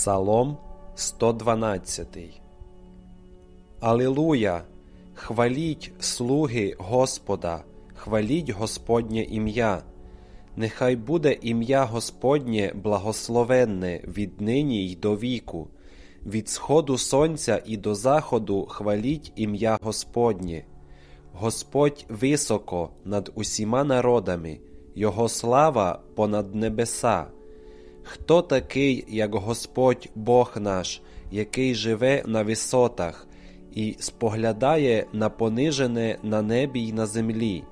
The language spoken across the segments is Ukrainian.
Псалом 112 Алілуя! Хваліть слуги Господа, хваліть Господнє ім'я. Нехай буде ім'я Господнє благословенне віднині й до віку. Від сходу сонця і до заходу хваліть ім'я Господнє. Господь високо над усіма народами, Його слава понад небеса. Хто такий, як Господь Бог наш, який живе на висотах і споглядає на понижене на небі й на землі?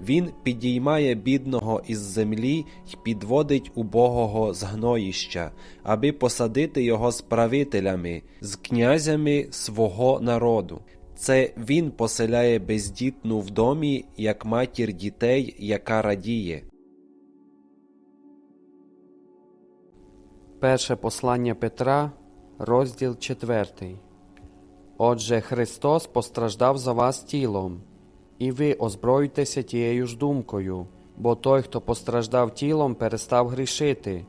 Він підіймає бідного із землі й підводить убогого з гноїща, аби посадити його з правителями, з князями свого народу. Це він поселяє бездітну в домі, як матір дітей, яка радіє. Перше послання Петра, розділ 4. Отже, Христос постраждав за вас тілом, і ви озброюйтеся тією ж думкою, бо той, хто постраждав тілом, перестав грішити,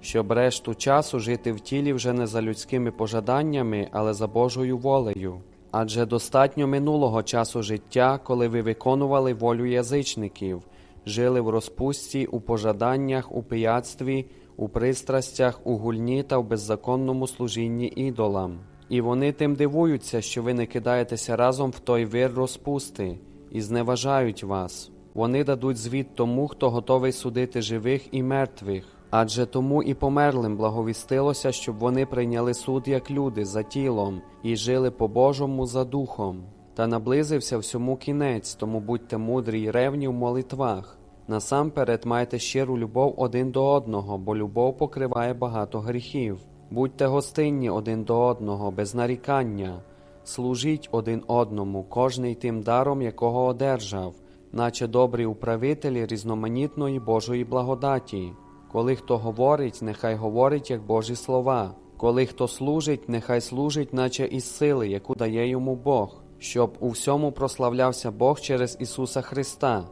щоб решту часу жити в тілі вже не за людськими пожаданнями, але за Божою волею. Адже достатньо минулого часу життя, коли ви виконували волю язичників, жили в розпусті, у пожаданнях, у пияцтві, у пристрастях, у гульні та в беззаконному служінні ідолам. І вони тим дивуються, що ви не кидаєтеся разом в той вир розпусти, і зневажають вас. Вони дадуть звіт тому, хто готовий судити живих і мертвих. Адже тому і померлим благовістилося, щоб вони прийняли суд як люди за тілом і жили по Божому за духом. Та наблизився всьому кінець, тому будьте мудрі й ревні в молитвах. Насамперед майте щиру любов один до одного, бо любов покриває багато гріхів. Будьте гостинні один до одного, без нарікання, служіть один одному, кожний тим даром, якого одержав, наче добрі управителі різноманітної Божої благодаті. Коли хто говорить, нехай говорить як Божі слова. Коли хто служить, нехай служить, наче із сили, яку дає йому Бог, щоб у всьому прославлявся Бог через Ісуса Христа,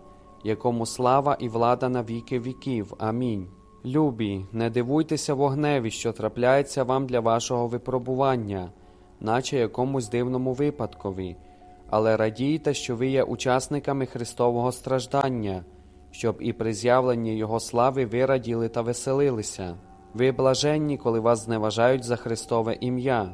якому слава і влада на віки віків. Амінь. Любі, не дивуйтеся вогневі, що трапляється вам для вашого випробування, наче якомусь дивному випадкові, але радійте, що ви є учасниками Христового страждання, щоб і при з'явленні Його слави ви раділи та веселилися. Ви блаженні, коли вас зневажають за Христове ім'я,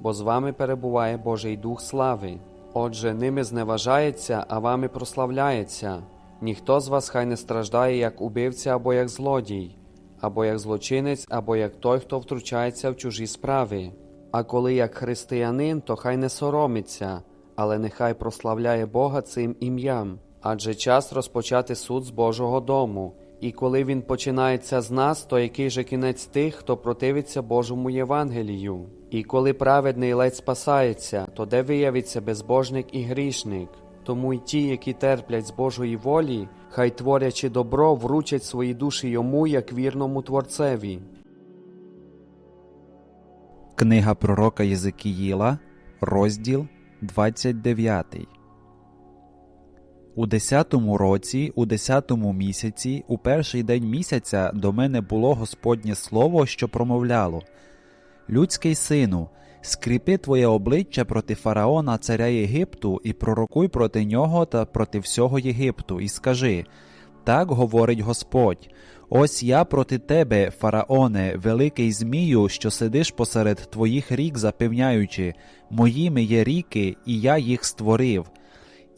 бо з вами перебуває Божий Дух слави. Отже, ними зневажається, а вами прославляється. Ніхто з вас хай не страждає як убивця або як злодій, або як злочинець, або як той, хто втручається в чужі справи. А коли як християнин, то хай не соромиться, але нехай прославляє Бога цим ім'ям. Адже час розпочати суд з Божого дому, і коли він починається з нас, то який же кінець тих, хто противиться Божому Євангелію? І коли праведний ледь спасається, то де виявиться безбожник і грішник? Тому й ті, які терплять з Божої волі, хай творячи добро, вручать свої душі йому, як вірному творцеві. Книга пророка Єзикіїла, розділ 29. У десятому році, у десятому місяці, у перший день місяця до мене було Господнє слово, що промовляло Людський сину, скріпи твоє обличчя проти фараона, царя Єгипту, і пророкуй проти нього та проти всього Єгипту, і скажи так говорить Господь. Ось я проти тебе, фараоне, великий Змію, що сидиш посеред твоїх рік, запевняючи, моїми є ріки, і я їх створив.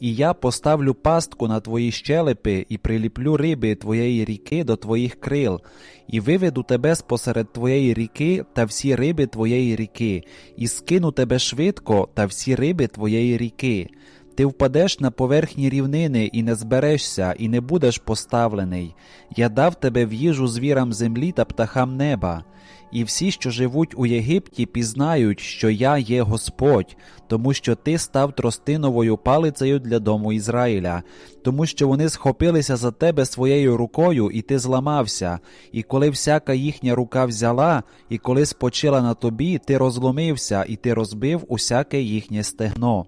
І я поставлю пастку на твої щелепи і приліплю риби твоєї ріки до твоїх крил, і виведу тебе спосеред твоєї ріки та всі риби твоєї ріки, і скину тебе швидко та всі риби твоєї ріки. Ти впадеш на поверхні рівнини і не зберешся, і не будеш поставлений. Я дав тебе в їжу звірам землі та птахам неба. І всі, що живуть у Єгипті, пізнають, що я є Господь, тому що ти став тростиновою палицею для дому Ізраїля, тому що вони схопилися за тебе своєю рукою, і ти зламався. І коли всяка їхня рука взяла, і коли спочила на тобі, ти розломився, і ти розбив усяке їхнє стегно.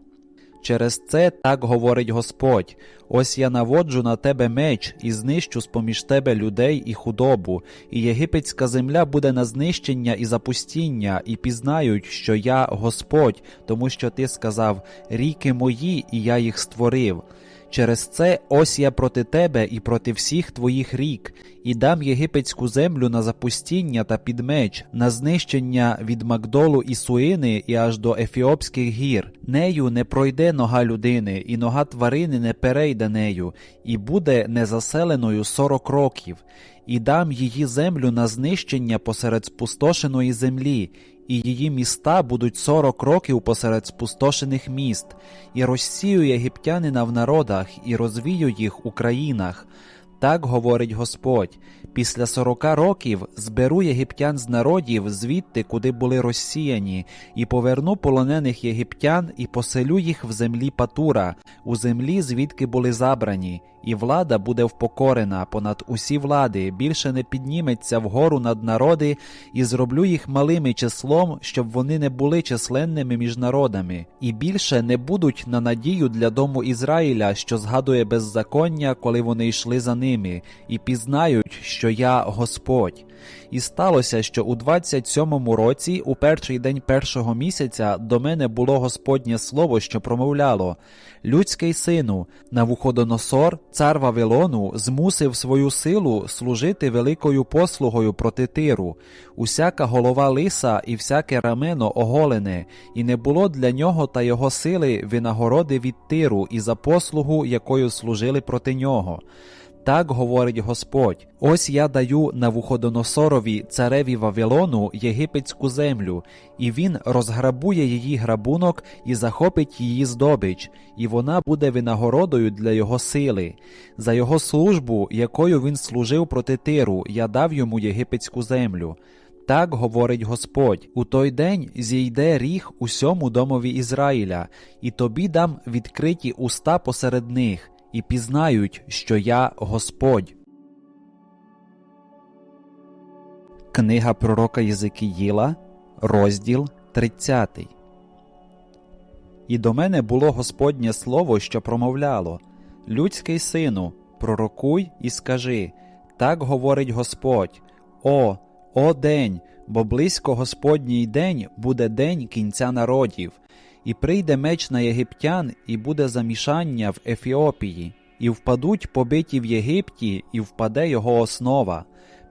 Через це так говорить Господь: ось я наводжу на тебе меч і знищу з поміж тебе людей і худобу, і єгипетська земля буде на знищення і запустіння, і пізнають, що я Господь, тому що ти сказав: ріки мої, і я їх створив. Через це ось я проти тебе і проти всіх твоїх рік, і дам єгипетську землю на запустіння та під меч, на знищення від Макдолу і Суїни і аж до Ефіопських гір. Нею не пройде нога людини, і нога тварини не перейде нею, і буде незаселеною сорок років, і дам її землю на знищення посеред спустошеної землі, і її міста будуть сорок років посеред спустошених міст, і розсію єгиптянина в народах, і розвію їх у країнах. Так говорить Господь: після сорока років зберу єгиптян з народів звідти, куди були розсіяні, і поверну полонених єгиптян і поселю їх в землі Патура, у землі, звідки були забрані, і влада буде впокорена понад усі влади, більше не підніметься вгору над народи, і зроблю їх малими числом, щоб вони не були численними між народами, і більше не будуть на надію для дому Ізраїля, що згадує беззаконня, коли вони йшли за ними, і пізнають, що я Господь. І сталося, що у 27-му році, у перший день першого місяця, до мене було Господнє слово, що промовляло: Людський сину, Навуходоносор, цар Вавилону, змусив свою силу служити великою послугою проти тиру. Усяка голова лиса і всяке рамено оголене, і не було для нього та його сили винагороди від тиру і за послугу, якою служили проти нього. Так говорить Господь: ось я даю Навуходоносорові цареві Вавилону єгипетську землю, і він розграбує її грабунок і захопить її здобич, і вона буде винагородою для його сили. За його службу, якою він служив проти тиру, я дав йому єгипетську землю. Так говорить Господь: у той день зійде ріг усьому домові Ізраїля, і тобі дам відкриті уста посеред них і пізнають, що я Господь. Книга пророка Єзикіїла, розділ 30. І до мене було Господнє слово, що промовляло: Людський сину, пророкуй і скажи: Так говорить Господь: О, о день, бо близько Господній день буде день кінця народів. І прийде меч на єгиптян, і буде замішання в Ефіопії, і впадуть побиті в Єгипті, і впаде його основа.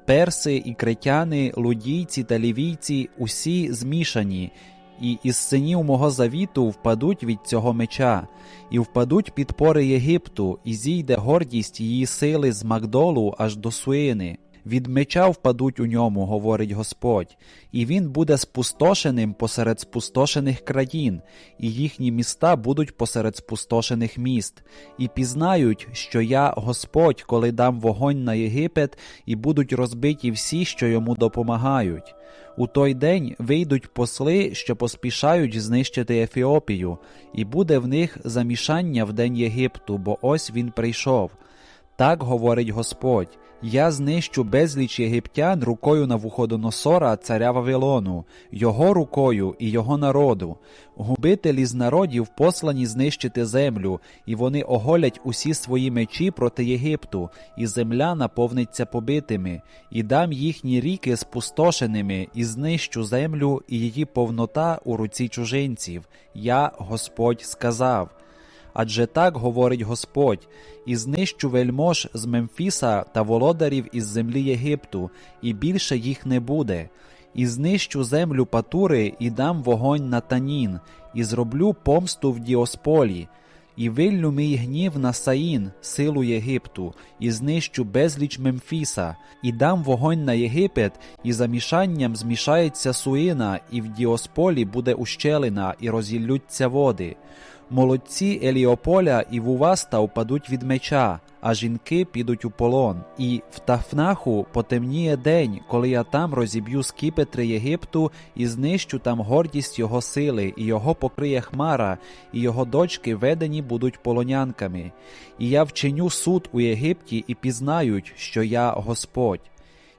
Перси і кретяни, лудійці та лівійці усі змішані, і із синів мого завіту впадуть від цього меча, і впадуть підпори Єгипту, і зійде гордість її сили з Макдолу аж до Суїни. Від меча впадуть у ньому, говорить Господь, і він буде спустошеним посеред спустошених країн, і їхні міста будуть посеред спустошених міст, і пізнають, що я Господь, коли дам вогонь на Єгипет, і будуть розбиті всі, що йому допомагають. У той день вийдуть посли, що поспішають знищити Ефіопію, і буде в них замішання в день Єгипту, бо ось він прийшов. Так говорить Господь: Я знищу безліч єгиптян рукою Навуходоносора, царя Вавилону, його рукою і його народу. Губителі з народів послані знищити землю, і вони оголять усі свої мечі проти Єгипту, і земля наповниться побитими, і дам їхні ріки спустошеними, і знищу землю, і її повнота у руці чужинців. Я, Господь, сказав. Адже так говорить Господь, і знищу вельмож з Мемфіса та володарів із землі Єгипту, і більше їх не буде, і знищу землю Патури, і дам вогонь на танін, і зроблю помсту в Діосполі, і виллю мій гнів на Саїн, силу Єгипту, і знищу безліч Мемфіса, і дам вогонь на Єгипет, і замішанням змішається Суїна, і в Діосполі буде ущелина, і розіллються води. Молодці Еліополя і Вуваста впадуть від меча, а жінки підуть у полон. І в Тафнаху потемніє день, коли я там розіб'ю скіпетри Єгипту і знищу там гордість його сили, і його покриє хмара, і його дочки ведені будуть полонянками. І я вчиню суд у Єгипті і пізнають, що я Господь.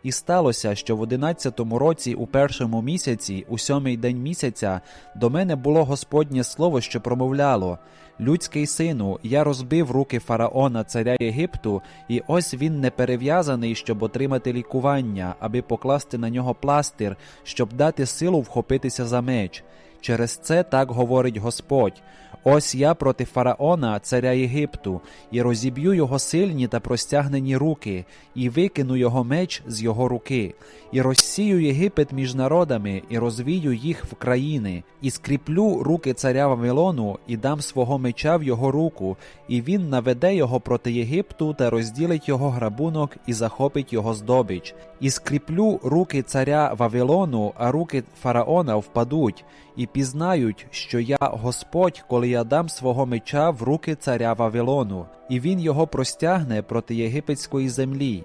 І сталося, що в одинадцятому році, у першому місяці, у сьомий день місяця, до мене було Господнє слово, що промовляло: Людський сину, я розбив руки фараона, царя Єгипту, і ось він не перев'язаний, щоб отримати лікування, аби покласти на нього пластир, щоб дати силу вхопитися за меч. Через це так говорить Господь. Ось я проти фараона, царя Єгипту, і розіб'ю його сильні та простягнені руки, і викину його меч з його руки, і розсію Єгипет між народами, і розвію їх в країни, і скріплю руки царя Вавилону, і дам свого меча в його руку, і він наведе його проти Єгипту та розділить його грабунок і захопить його здобич. І скріплю руки царя Вавилону, а руки фараона впадуть, і пізнають, що я Господь, коли я дам свого меча в руки царя Вавилону, і він його простягне проти єгипетської землі.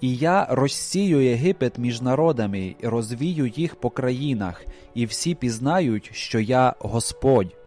І я розсію Єгипет між народами, і розвію їх по країнах, і всі пізнають, що я Господь.